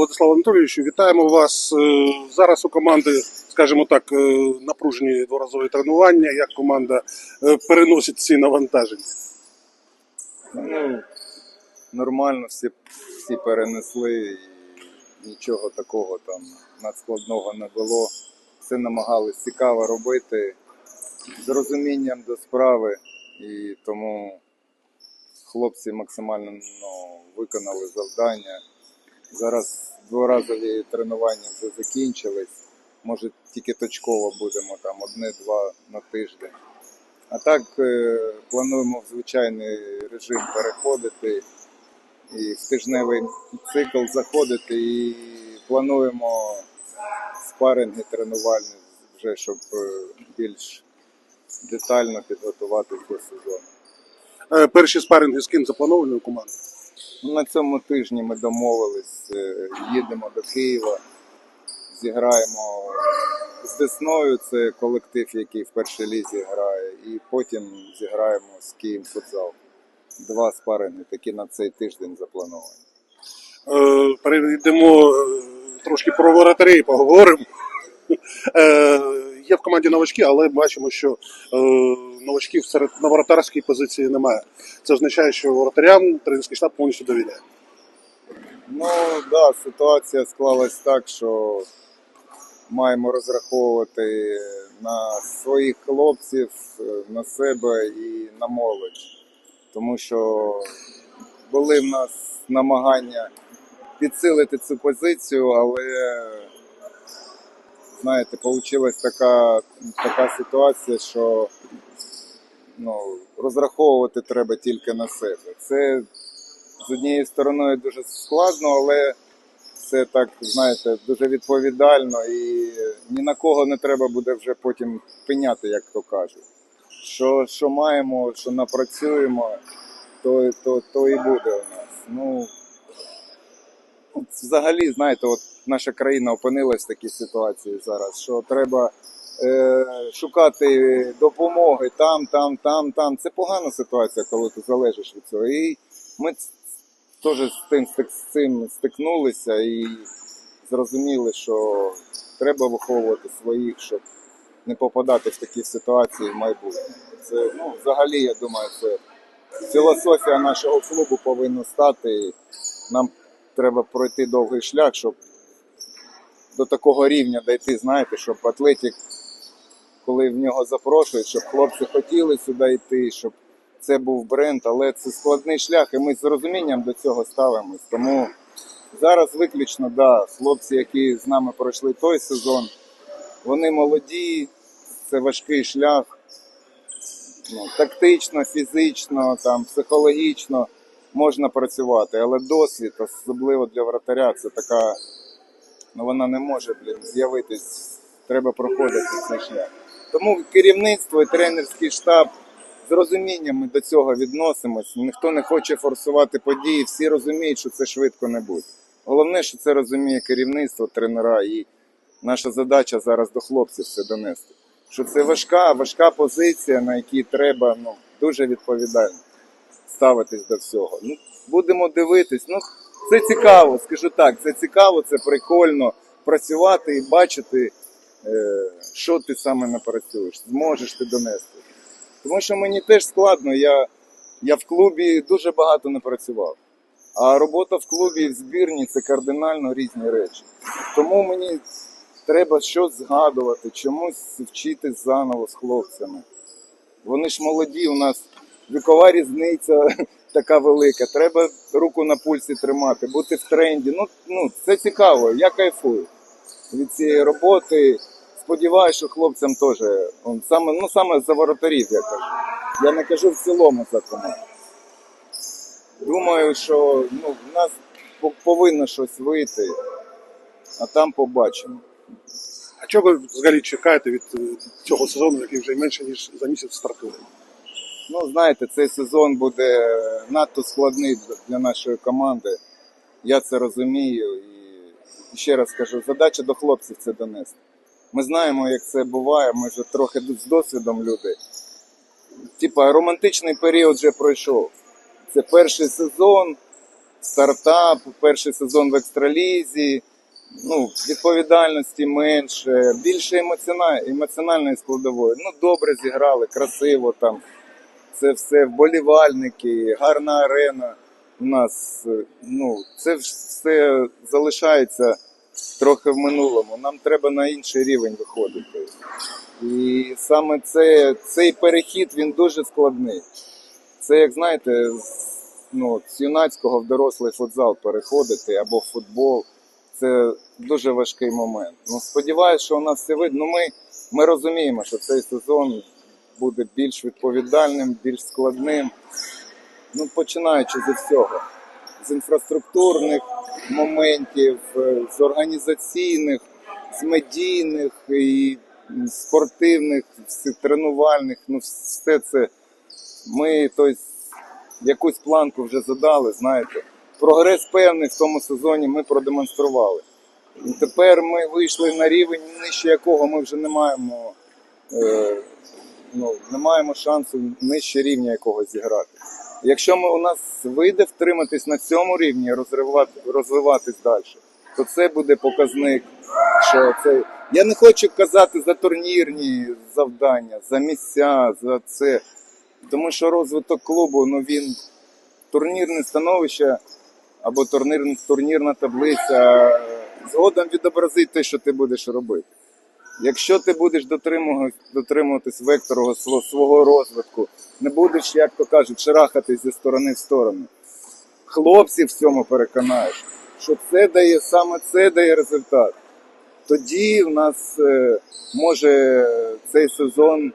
Владислав Анатолійович, вітаємо вас. Е, Зараз у команди, скажімо так, е, напружені дворазові тренування. Як команда е, переносить ці навантаження? Ну, нормально всі, всі перенесли нічого такого там надскладного не було. Все намагались цікаво робити з розумінням до справи, і тому хлопці максимально ну, виконали завдання. Зараз дворазові тренування вже закінчились. Може тільки точково будемо там одне-два на тиждень. А так е, плануємо в звичайний режим переходити і в тижневий цикл заходити і плануємо спаринги тренувальні вже, щоб е, більш детально підготуватися до сезону. Е, Перші спаринги з ким заплановані у команди? На цьому тижні ми домовились, е, їдемо до Києва, зіграємо з Десною, це колектив, який в першій лізі грає, і потім зіграємо з Київ футзал. Два спаринги такі на цей тиждень заплановані. Е, Перейдемо е, трошки про воротарей, поговоримо. Е, Є в команді новачки, але бачимо, що е, новачків серед на воротарській позиції немає. Це означає, що воротарям тренерський штаб повністю довіряє. Ну да, ситуація склалась так, що маємо розраховувати на своїх хлопців, на себе і на молодь. Тому що були в нас намагання підсилити цю позицію, але знаєте, вийшла така, така ситуація, що ну, розраховувати треба тільки на себе. Це з однієї сторони дуже складно, але це так, знаєте, дуже відповідально і ні на кого не треба буде вже потім пеняти, як то кажуть. Що, що маємо, що напрацюємо, то, то, то і буде у нас. Ну, взагалі, знаєте, от наша країна опинилась в такій ситуації зараз, що треба е, шукати допомоги там, там, там, там. Це погана ситуація, коли ти залежиш від цього. І ми теж з тим з цим стикнулися і зрозуміли, що треба виховувати своїх, щоб не попадати в такі ситуації в майбутньому. Це ну, взагалі, я думаю, це філософія нашого клубу повинна стати. Нам треба пройти довгий шлях, щоб до такого рівня дійти, знаєте, щоб атлетик, коли в нього запрошують, щоб хлопці хотіли сюди йти, щоб це був бренд, але це складний шлях, і ми з розумінням до цього ставимось. Тому зараз виключно, да, хлопці, які з нами пройшли той сезон, вони молоді, це важкий шлях. Ну, тактично, фізично, там, психологічно можна працювати, але досвід, особливо для вратаря, це така, ну вона не може блін, з'явитись. Треба проходити цей шлях. Тому керівництво і тренерський штаб з розумінням ми до цього відносимось. Ніхто не хоче форсувати події, всі розуміють, що це швидко не буде. Головне, що це розуміє керівництво, тренера, і наша задача зараз до хлопців це донести. Що це важка, важка позиція, на якій треба ну, дуже відповідально ставитись до всього. Ну, будемо дивитись. Ну, це цікаво, скажу так, це цікаво, це прикольно працювати і бачити, е, що ти саме напрацюєш, зможеш ти донести. Тому що мені теж складно, я, я в клубі дуже багато не працював. А робота в клубі і в збірні це кардинально різні речі. Тому мені треба щось згадувати, чомусь вчитись заново з хлопцями. Вони ж молоді, у нас вікова різниця така велика. Треба руку на пульсі тримати, бути в тренді. Ну, ну це цікаво, я кайфую від цієї роботи. Сподіваюся, що хлопцям теж саме, ну, саме за воротарів я кажу. Я не кажу в цілому за команду. Думаю, що ну, в нас повинно щось вийти, а там побачимо. А чого ви взагалі чекаєте від цього сезону, який вже менше ніж за місяць стартує? Ну, знаєте, цей сезон буде надто складний для нашої команди. Я це розумію. І ще раз кажу, задача до хлопців це донести. Ми знаємо, як це буває, ми вже трохи з досвідом люди. Типа романтичний період вже пройшов. Це перший сезон, стартап, перший сезон в екстралізі. Ну, відповідальності менше, більше емоціональної, складової. Ну, добре зіграли, красиво там. Це все вболівальники, гарна арена у нас. е, Ну, це все залишається трохи в минулому. Нам треба на інший рівень виходити. І саме це, цей перехід він дуже складний. Це, як знаєте, з, ну, з юнацького в дорослий футзал переходити або в футбол. Це дуже важкий момент. Ну, сподіваюся, що у нас все видно. Ну, ми, ми розуміємо, що цей сезон буде більш відповідальним, більш складним. Ну, починаючи з всього. З інфраструктурних моментів, з організаційних, з медійних і спортивних, тренувальних. Ну, все це ми тобто, якусь планку вже задали, знаєте. Прогрес певний в тому сезоні ми продемонстрували. І тепер ми вийшли на рівень, нижче якого ми вже не маємо, е, ну, не маємо шансу нижче рівня якогось зіграти. Якщо ми, у нас вийде втриматись на цьому рівні розвивати, розвиватись далі, то це буде показник, що це. Я не хочу казати за турнірні завдання, за місця, за це. Тому що розвиток клубу, ну він турнірне становище або турнір, турнірна таблиця згодом відобразить те, що ти будеш робити. Якщо ти будеш дотримуватись, вектору свого, розвитку, не будеш, як то кажуть, шарахатись зі сторони в сторону. Хлопців в цьому переконаєш, що це дає саме це дає результат. Тоді в нас е, може цей сезон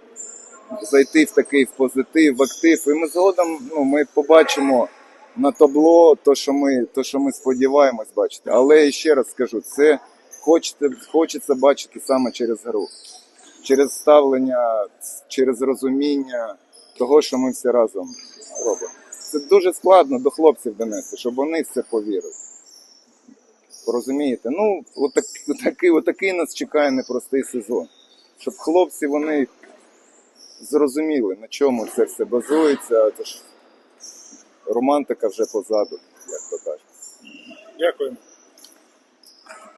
зайти в такий в позитив, в актив, і ми згодом ну, ми побачимо на табло то, що ми, то, що ми сподіваємось бачити. Але ще раз скажу, це хочеться, хочеться бачити саме через гру, через ставлення, через розуміння того, що ми всі разом робимо. Це дуже складно до хлопців донести, щоб вони в це повірили. Розумієте? Ну, отак, отакий, отакий нас чекає непростий сезон. Щоб хлопці вони зрозуміли, на чому це все базується. Це ж романтика вже позаду, як то кажуть. Дякую.